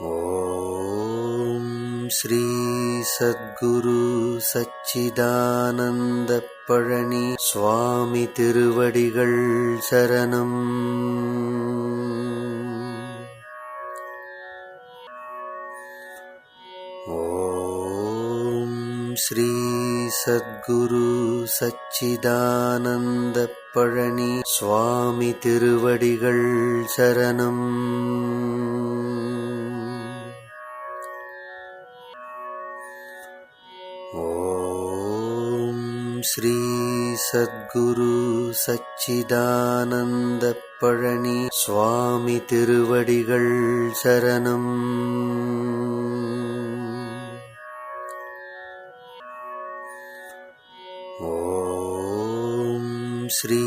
ஓம் ஸ்ரீ சத்குரு சச்சிதானந்த பழனி சுவாமி திருவடிகள் சரணம். ஓம் ஸ்ரீ சத்குரு சச்சிதானந்த பழனி சுவாமி திருவடிகள் சரணம். ஓம் ஸ்ரீ சத்குரு சச்சிதானந்த பழனி சுவாமி திருவடிகள் சரணம். ஓம் ஸ்ரீ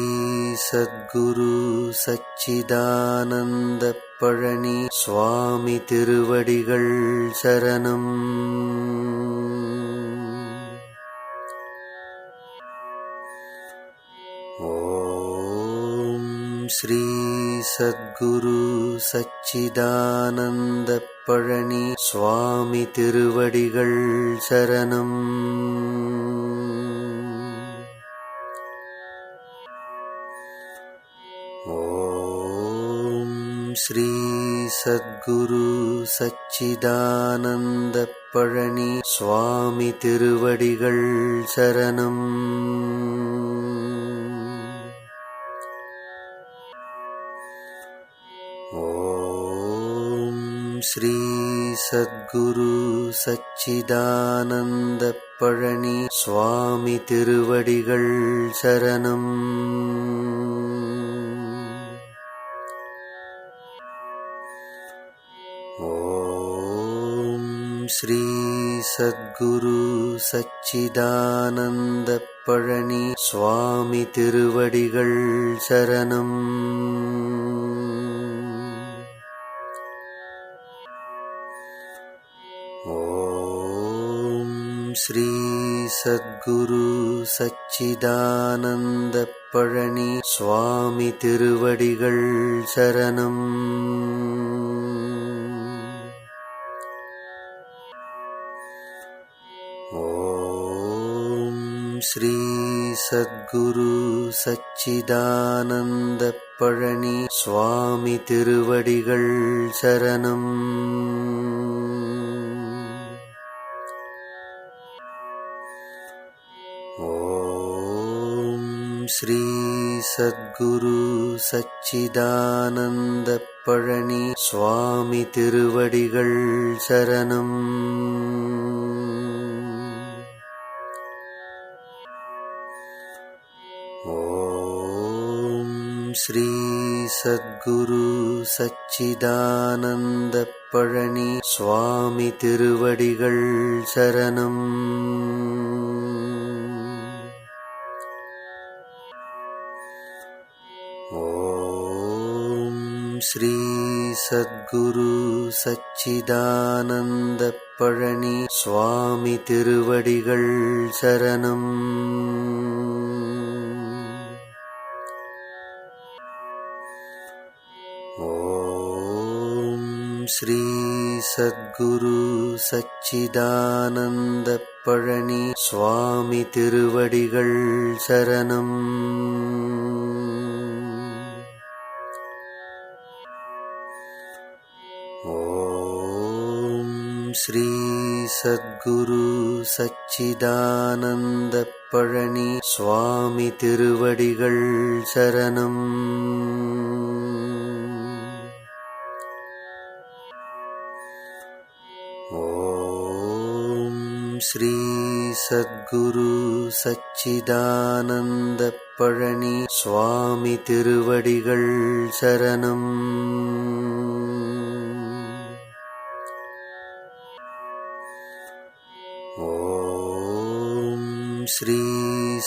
சத்குரு சச்சிதானந்த பழனி சுவாமி திருவடிகள் சரணம். ஓம் ஸ்ரீ சத்குரு சச்சிதானந்த பழனி சுவாமி திருவடிகள் சரணம். ஓம் ஸ்ரீ ஸ்ரீசத்குரு சச்சிதானந்த பழனி சுவாமி திருவடிகள் சரணம். ஓம் ஸ்ரீ சத்குரு சச்சிதானந்த பழனி சுவாமி திருவடிகள் சரணம். ஓம் ஸ்ரீ சத்குரு சச்சிதானந்த பழனி சுவாமி திருவடிகள் சரணம். ஓம் ஸ்ரீ சத்குரு சச்சிதானந்த பழனி சுவாமி திருவடிகள் சரணம். ஓம் ஸ்ரீ சத்குரு சச்சிதானந்த பழனி சுவாமி திருவடிகள் சரணம். ஓம் ஸ்ரீ சத்குரு சச்சிதானந்த பழனி சுவாமி திருவடிகள் சரணம். ஓம் ஸ்ரீ சத்குரு சச்சிதானந்த பழனி சுவாமி திருவடிகள் சரணம் ஸ்ரீ சத்குரு சச்சிதானந்த பழனி சுவாமி திருவடிகள் சரணம். ஓம் ஸ்ரீ சத்குரு சச்சிதானந்த பழனி சுவாமி திருவடிகள் சரணம். ஓம் ஸ்ரீ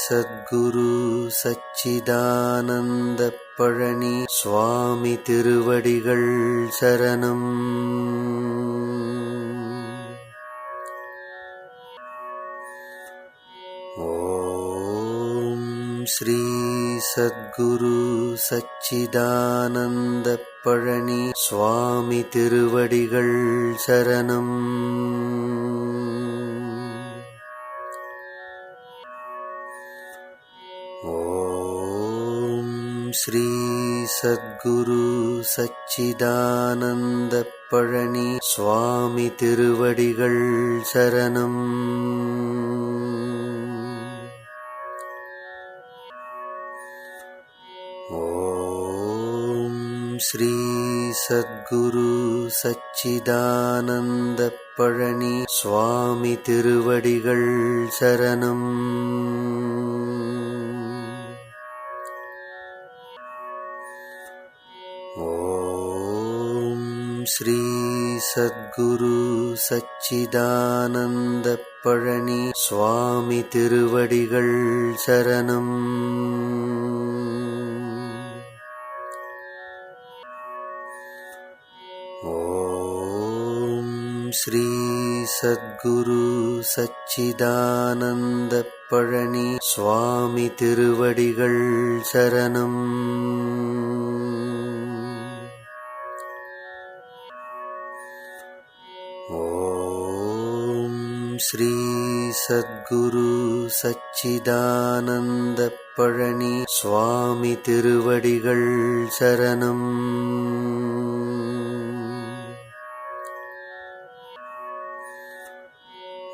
சத்குரு சச்சிதானந்த பழனி சுவாமி திருவடிகள் சரணம். ஓம் ஸ்ரீ சத்குரு சச்சிதானந்த பழனி சுவாமி திருவடிகள் சரணம். ஓம் ஸ்ரீ சத்குரு சச்சிதானந்த பழனி சுவாமி திருவடிகள் சரணம். ஓம் ஸ்ரீ சத்குரு சச்சிதானந்த பழனி சுவாமி ஸ்ரீசத்குரு சச்சிதானந்த பழனி சுவாமி திருவடிகள் சரணம். ஓம் ஸ்ரீ சத்குரு சச்சிதானந்த பழனி சுவாமி திருவடிகள் சரணம். ஓம் ஸ்ரீ சத்குரு சச்சிதானந்த பழனி சுவாமி திருவடிகள் சரணம்.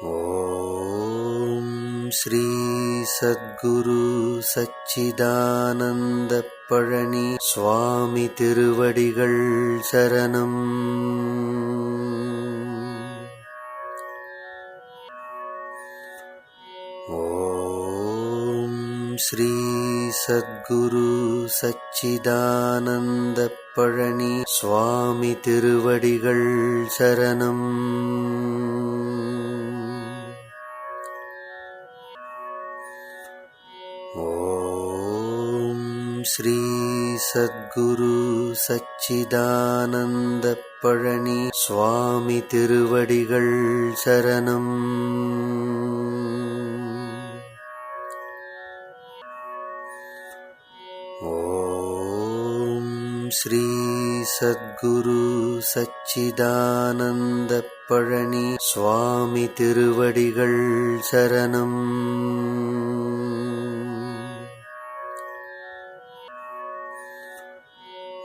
ஓம் ஸ்ரீ சத்குரு சச்சிதானந்த பழனி சுவாமி திருவடிகள் சரணம். ஓம் ஸ்ரீ சத்குரு சச்சிதானந்த பழனி சுவாமி திருவடிகள் சரணம். ஓம் ஸ்ரீ சத்குரு சச்சிதானந்த பழனி சுவாமி திருவடிகள் சரணம்.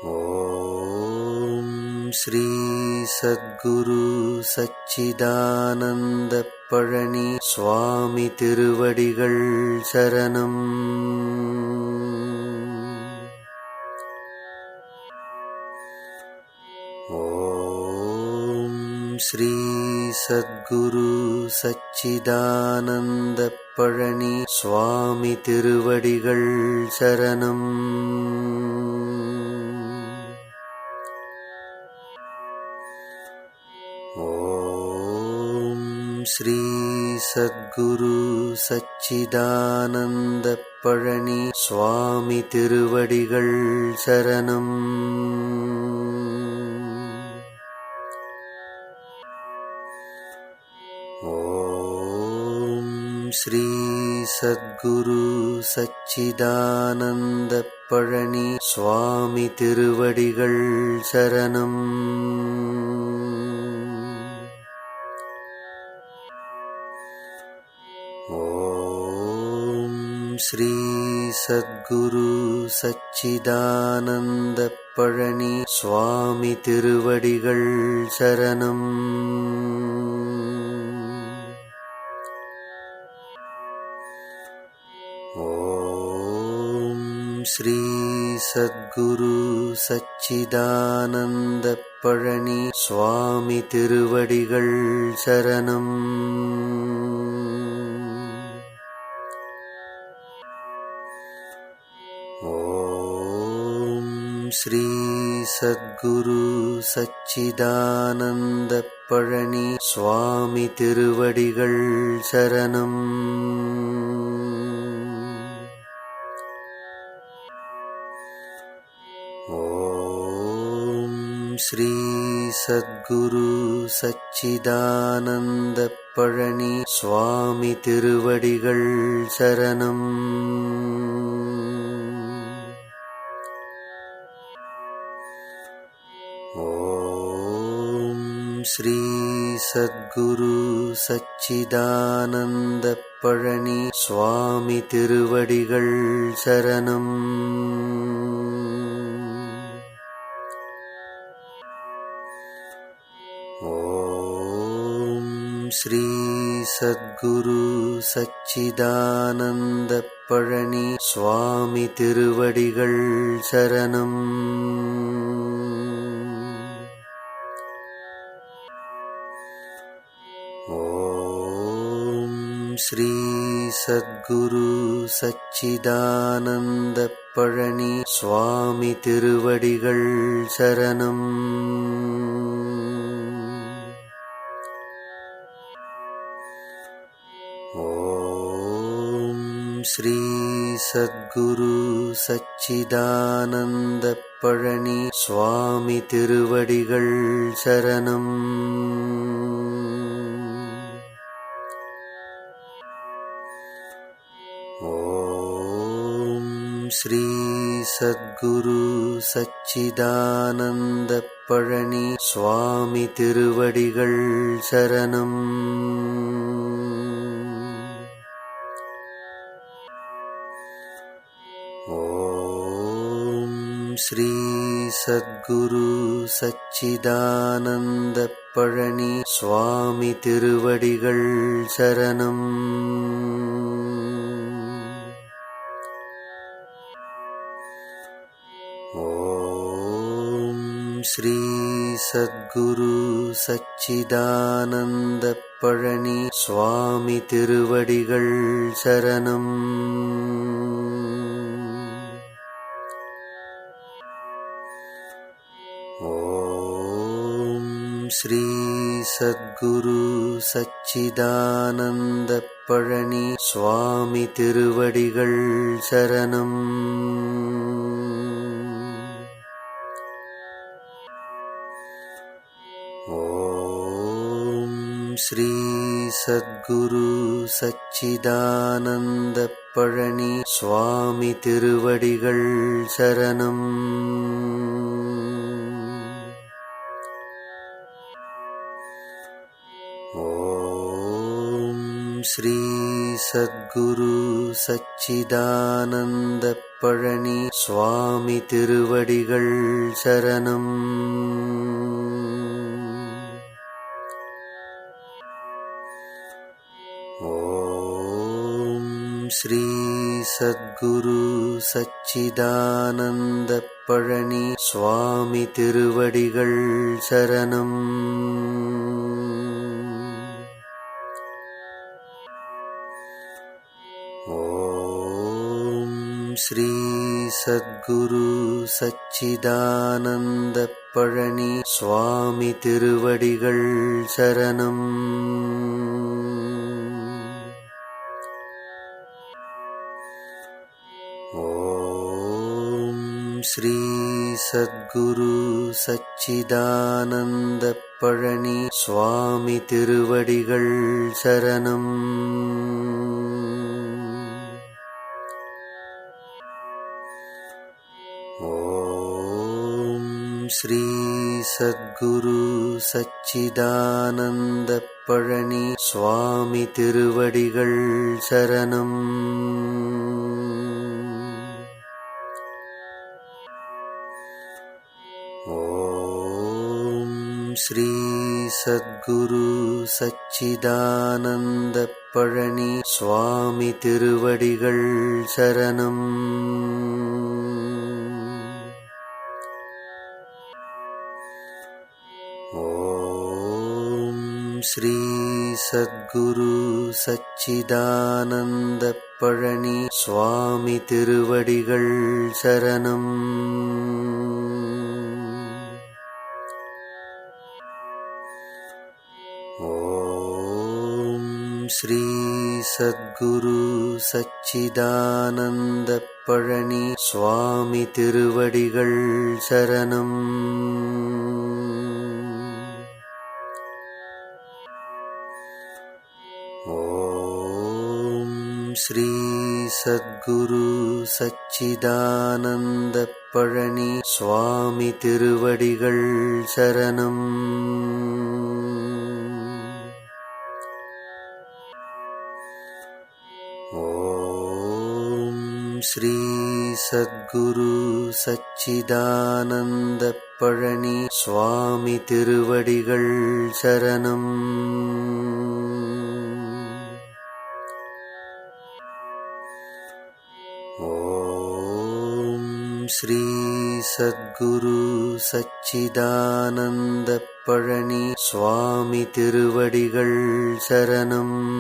ஓம் ஸ்ரீ சத்குரு சச்சிதானந்த பழனி சுவாமி திருவடிகள் சரணம். ஓம் ஸ்ரீ சத்குரு சச்சிதானந்த பழனி சுவாமி திருவடிகள் சரணம். ஓம் ஸ்ரீ சத்குரு சச்சிதானந்த பழனி சுவாமி திருவடிகள் சரணம். ஓம் ஸ்ரீ சத்குரு சச்சிதானந்த பழனி சுவாமி திருவடிகள் சரணம். ஓம் ஸ்ரீ சத்குரு சச்சிதானந்த பழனி சுவாமி திருவடிகள் சரணம். ஓம் ஸ்ரீ சத்குரு சச்சிதானந்த பழனி சுவாமி திருவடிகள் சரணம் ஸ்ரீ சத்குரு சச்சிதானந்த பழனி சுவாமி திருவடிகள் சரணம். ஓம் ஸ்ரீ சத்குரு சச்சிதானந்த பழனி சுவாமி திருவடிகள் சரணம். ஓம் ஸ்ரீ சத்குரு ஸ்ரீ சத்குரு சச்சிதானந்த பழனி சுவாமி திருவடிகள் சரணம். ஓம் ஸ்ரீ சத்குரு சச்சிதானந்த பழனி சுவாமி திருவடிகள் சரணம். ஸ்ரீ சத்குரு சச்சிதானந்த பழனி சுவாமி திருவடிகள் சரணம். ஓம் ஸ்ரீ சத்குரு சச்சிதானந்த ஸ்ரீசத்குரு சச்சிதானந்த பழனி சுவாமி திருவடிகள் சரணம். ஓம் ஸ்ரீ சத்குரு சச்சிதானந்த பழனி சுவாமி திருவடிகள் சரணம். ஓம் ஸ்ரீ சத்குரு சச்சிதானந்த பழனி சுவாமி திருவடிகள் சரணம். ஓம் ஸ்ரீ சத்குரு சச்சிதானந்த பழனி சுவாமி திருவடிகள் சரணம். ஓம் ஸ்ரீ சத்குரு சச்சிதானந்த பழனி சுவாமி திருவடிகள் சரணம். ஓம் ஸ்ரீ சத்குரு சச்சிதானந்த பழனி சுவாமி திருவடிகள் சரணம். ஓம் ஸ்ரீ சத்குரு சச்சிதானந்த பழனி சுவாமி திருவடிகள் சரணம் ஓம் ஸ்ரீ சத்குரு சச்சிதானந்த பழனி சுவாமி திருவடிகள் சரணம். ஓம் ஸ்ரீ சத்குரு சச்சிதானந்த பழனி சுவாமி திருவடிகள் சரணம். ஓம் ஸ்ரீ சத்குரு சச்சிதானந்த பழனி சுவாமி திருவடிகள் சரணம். ஓம் श्री सद्गुरु सच्चिदानन्दपळनि स्वामि तिरुवडिगल् शरणम् ॐ श्री सद्गुरु सच्चिदानन्दपळनि स्वामि तिरुवडिगल् शरणम् திருவடிகள் சரணம்.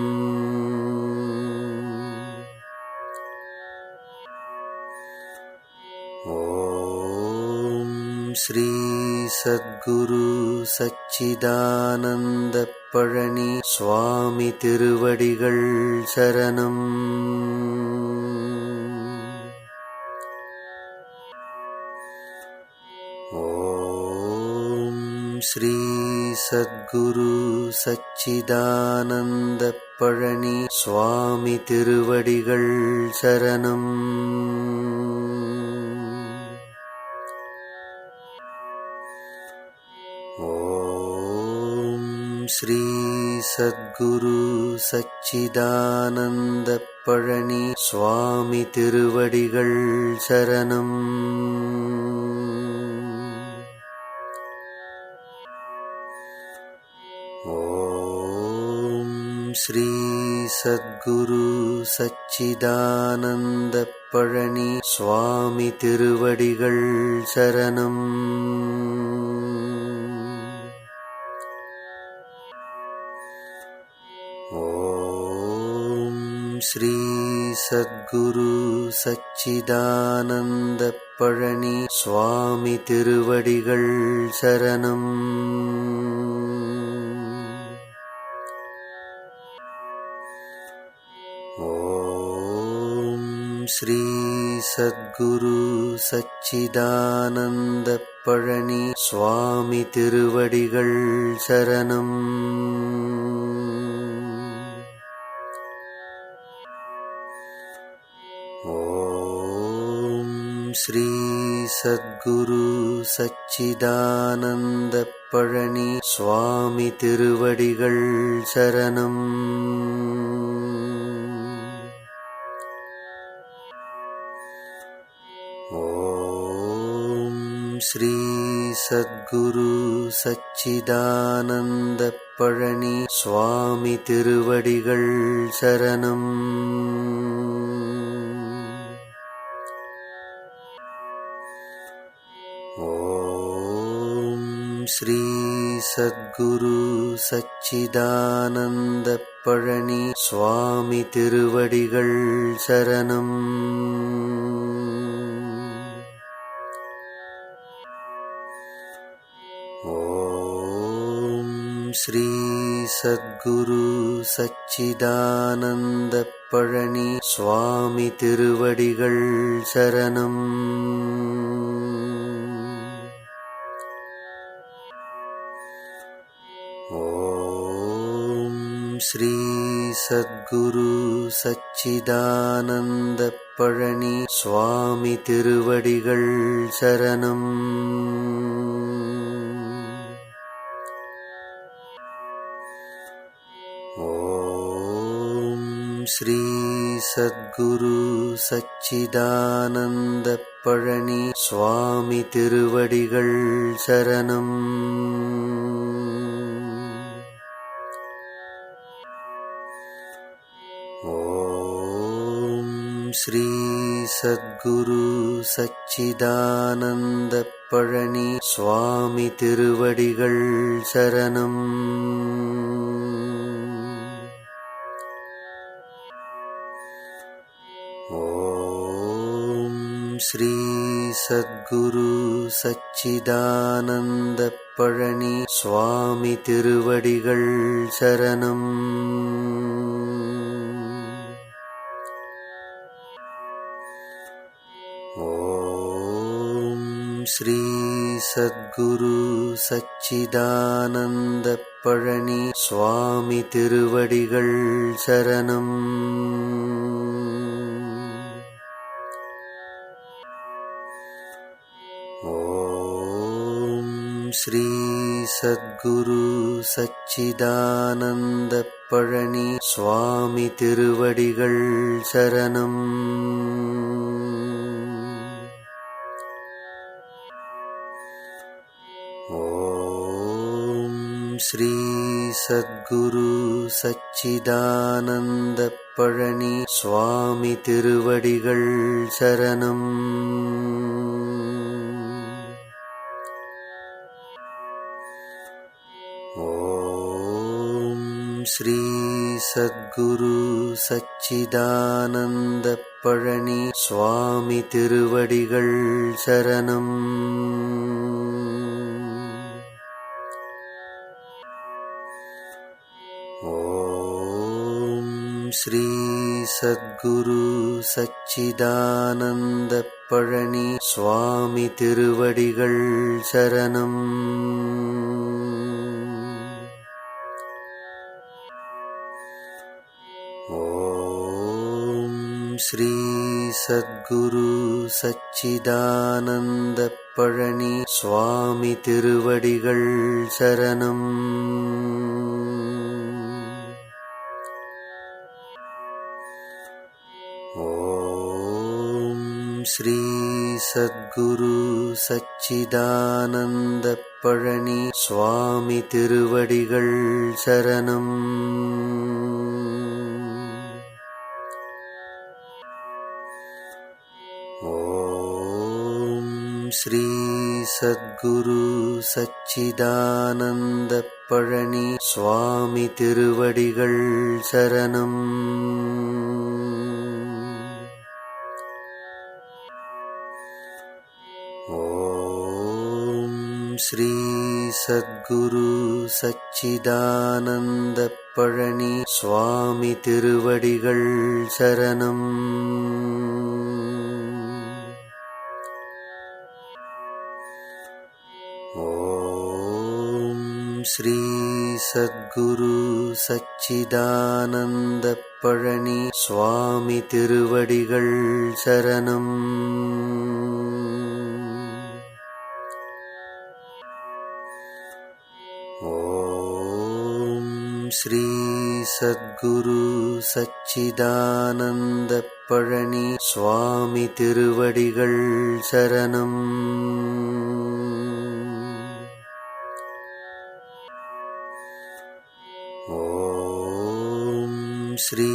ஓம் ஸ்ரீ சத்குரு சச்சிதானந்த பழனி சுவாமி திருவடிகள் சரணம். ஸ்ரீ சத்குரு சச்சிதானந்த பழனி சுவாமி திருவடிகள் ஸ்ரீ சத்குரு சச்சிதானந்த பழனி சுவாமி திருவடிகள் சரணம். ஓம் ஸ்ரீ சத்குரு சச்சிதானந்த பழனி சுவாமி திருவடிகள் சரணம். ஸ்ரீ சத்குரு சச்சிதானந்த பழனி சுவாமி திருவடிகள் சரணம். ஓம் ஸ்ரீ சத்குரு சச்சிதானந்த பழனி சுவாமி திருவடிகள் சரணம். ஓம் ஸ்ரீ சத்குரு சச்சிதானந்த பழனி சுவாமி திருவடிகள் சரணம். ஓம் ஸ்ரீ சத்குரு சச்சிதானந்த பழனி சுவாமி திருவடிகள் சரணம். ஓம் ஸ்ரீ சத்குரு சச்சிதானந்த பழனி சுவாமி திருவடிகள் சரணம். ஓம் ஸ்ரீ சத்குரு சச்சிதானந்த பழனி சுவாமி திருவடிகள் சரணம். ஓம் ஸ்ரீ சத்குரு சச்சிதானந்த பழனி சுவாமி திருவடிகள் சரணம். ஓம் ஸ்ரீ சத்குரு சச்சிதானந்த பழனி சுவாமி திருவடிகள் சரணம் ஓம் ஸ்ரீ சத்குரு சச்சிதானந்த பழனி சுவாமி திருவடிகள் சரணம். ஓம் ஸ்ரீ சத்குரு சச்சிதானந்த श्री सद्गुरु सच्चिदानन्दपळनि स्वामि तिरुवडिगल् शरणम् ॐ श्री सद्गुरु सच्चिदानन्दपळनि स्वामि तिरुवडिगल् शरणम् ஸ்ரீ சத்குரு சச்சிதானந்த பழனி சுவாமி திருவடிகள் சரணம். ஓம் ஸ்ரீ சத்குரு சச்சிதானந்த பழனி சுவாமி திருவடிகள் சரணம். ஸ்ரீ சத்குரு சச்சிதானந்த பழனி சுவாமி திருவடிகள் சரணம். ஓம் ஸ்ரீ சத்குரு சச்சிதானந்த பழனி சுவாமி திருவடிகள் சரணம். ஓம் ஸ்ரீ பழனி சுவாமி திருவடிகள் சரணம் ஓம் ஸ்ரீ சத்குரு சச்சிதானந்த பழனி சுவாமி திருவடிகள் சரணம். ஓம் ஸ்ரீ சத்குரு சச்சிதானந்த பழனி சுவாமி திருவடிகள் சரணம். ஓம் ஸ்ரீ சத்குரு சச்சிதானந்த பழனி சுவாமி திருவடிகள் சரணம் ஓம் ஸ்ரீ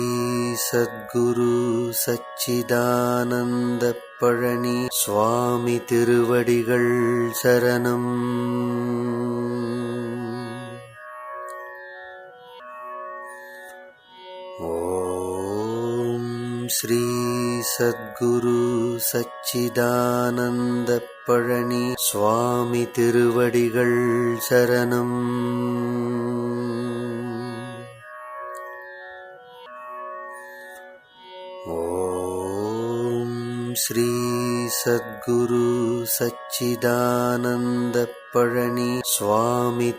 சத்குரு சச்சிதானந்த பழனி சுவாமி திருவடிகள் சரணம். ஓம் ஸ்ரீ சத்குரு சச்சிதானந்த பழனி சுவாமி திருவடிகள் சரணம். சத்குரு சச்சிதானந்த பழனி சுவாமி